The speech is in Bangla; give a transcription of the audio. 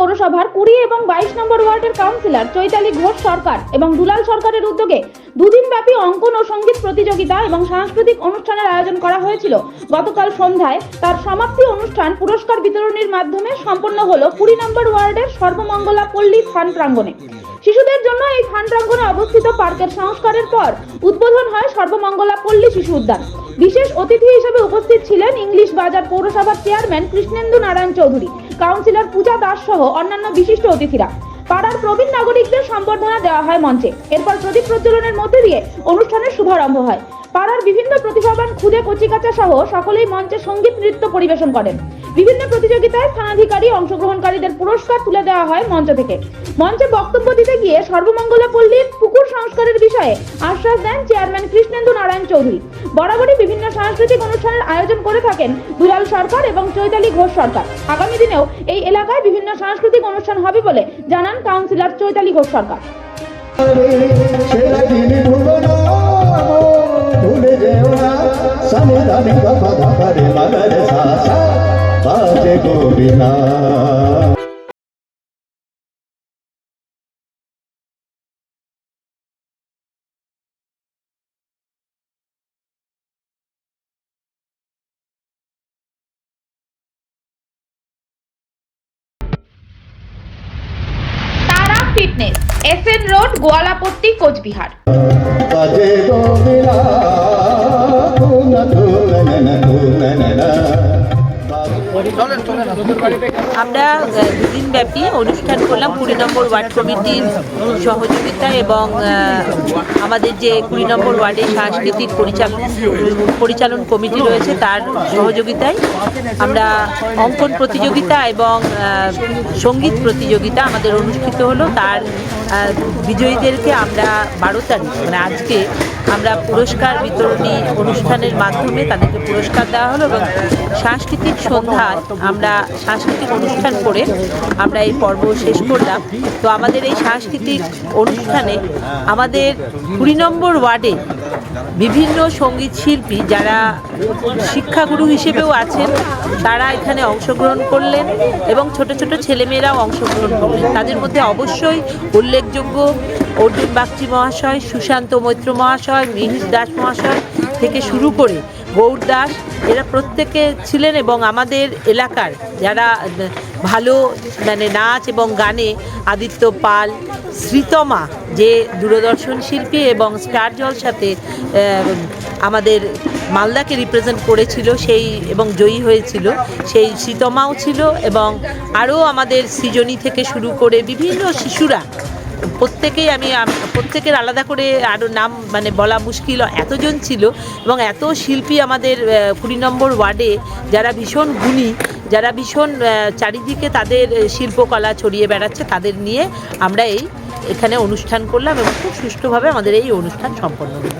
পৌরসভার কুড়ি এবং বাইশ নম্বর ওয়ার্ডের কাউন্সিলর চৈতালি ঘোষ সরকার এবং দুলাল সরকারের উদ্যোগে দুদিন ব্যাপী অঙ্কন ও সংগীত প্রতিযোগিতা এবং সাংস্কৃতিক অনুষ্ঠানের আয়োজন করা হয়েছিল। গতকাল সন্ধ্যায় তার সমাপ্তি অনুষ্ঠান পুরস্কার বিতরণের মাধ্যমে সম্পন্ন হলো কুড়ি নম্বর ওয়ার্ডের সর্বমঙ্গলা পল্লী ফান প্রাঙ্গণে। শিশুদের জন্য এই ফান প্রাঙ্গণে অবস্থিত পার্কের সংস্কারের পর উদ্বোধন হয় সর্বমঙ্গলা পল্লী শিশু উদ্যান। বিশেষ অতিথি হিসেবে উপস্থিত ছিলেন ইংলিশ বাজার পৌরসভার চেয়ারম্যান কৃষ্ণেন্দু নারায়ণ চৌধুরী, কাউন্সিলর পূজা দাস সহ অন্যান্য বিশিষ্ট অতিথিরা। পাড়ার প্রবীণ নাগরিকদের সম্বর্ধনা দেওয়া হয় মঞ্চে। এরপর প্রদীপ প্রজ্বলনের মধ্যে দিয়ে অনুষ্ঠানের শুভারম্ভ হয়। পাড়ার বিভিন্ন প্রতিভাবান খুদে কচিকাচা সহ সকলেই মঞ্চে সংগীত নৃত্য পরিবেশন করেন। বিভিন্ন প্রতিযোগিতায় স্থানাধিকারী অংশগ্রহণকারীদের পুরস্কার তুলে দেওয়া হয় মঞ্চ থেকে। মঞ্চে বক্তব্য দিতে গিয়ে সর্বমঙ্গলা পল্লীর পুকুর সংস্কারের বিষয়ে আশ্বাস দেন চেয়ারম্যান কৃষ্ণেন্দু নারায়ণ চৌধুরী। বরাবরই বিভিন্ন সাংস্কৃতিক অনুষ্ঠানের আয়োজন করে থাকেন দুলাল সরকার এবং চৈতালি ঘোষ সরকার। আগামী দিনেও এই এলাকায় বিভিন্ন সাংস্কৃতিক অনুষ্ঠান হবে বলে জানান কাউন্সিলর চৈতালি ঘোষ সরকার। সেরা fitness S N road Goalapatti Coochbehar. আমরা দুদিন ব্যাপী অনুষ্ঠান করলাম কুড়ি নম্বর ওয়ার্ড কমিটির সহযোগিতা এবং আমাদের যে কুড়ি নম্বর ওয়ার্ডের সাংস্কৃতিক পরিচালন পরিচালন কমিটি রয়েছে তার সহযোগিতায় আমরা অঙ্কন প্রতিযোগিতা এবং সংগীত প্রতিযোগিতা আমাদের অনুষ্ঠিত হলো। তার বিজয়ীদেরকে আমরা বারো তারিখ মানে আজকে আমরা পুরস্কার বিতরণী অনুষ্ঠানের মাধ্যমে তাদেরকে পুরস্কার দেওয়া হলো এবং সাংস্কৃতিক সন্ধ্যায় আমরা সাংস্কৃতিক অনুষ্ঠান করে আমরা এই পর্ব শেষ করলাম। তো আমাদের এই সাংস্কৃতিক অনুষ্ঠানে আমাদের কুড়ি নম্বর ওয়ার্ডে বিভিন্ন সংগীত শিল্পী যারা শিক্ষাগুরু হিসেবেও আছেন তারা এখানে অংশগ্রহণ করলেন এবং ছোট ছোট ছেলেমেয়েরাও অংশগ্রহণ করলেন। তাদের মধ্যে অবশ্যই উল্লেখযোগ্য অর্জুন বাগচি মহাশয় সুশান্ত মৈত্র মহাশয় মিহির দাস মহাশয় থেকে শুরু করে গৌর দাস এরা প্রত্যেকে ছিলেন এবং আমাদের এলাকার যারা ভালো মানে নাচ এবং গানে আদিত্য পাল শ্রীতমা যে দূরদর্শন শিল্পী এবং স্টার জলসাতে আহ, আমাদের মালদাকে রিপ্রেজেন্ট করেছিল সেই এবং জয়ী হয়েছিল সেই শীতমাও ছিল এবং আরও আমাদের সৃজনী থেকে শুরু করে বিভিন্ন শিশুরা প্রত্যেকেই আমি প্রত্যেকের আলাদা করে আরও নাম মানে বলা মুশকিল এতজন ছিল এবং এত শিল্পী আমাদের কুড়ি নম্বর ওয়ার্ডে যারা ভীষণ গুণী, যারা ভীষণ চারিদিকে তাদের শিল্পকলা ছড়িয়ে বেড়াচ্ছে তাদের নিয়ে আমরা এই এখানে অনুষ্ঠান করলাম এবং খুব সুষ্ঠুভাবে আমাদের এই অনুষ্ঠান সম্পন্ন হলো।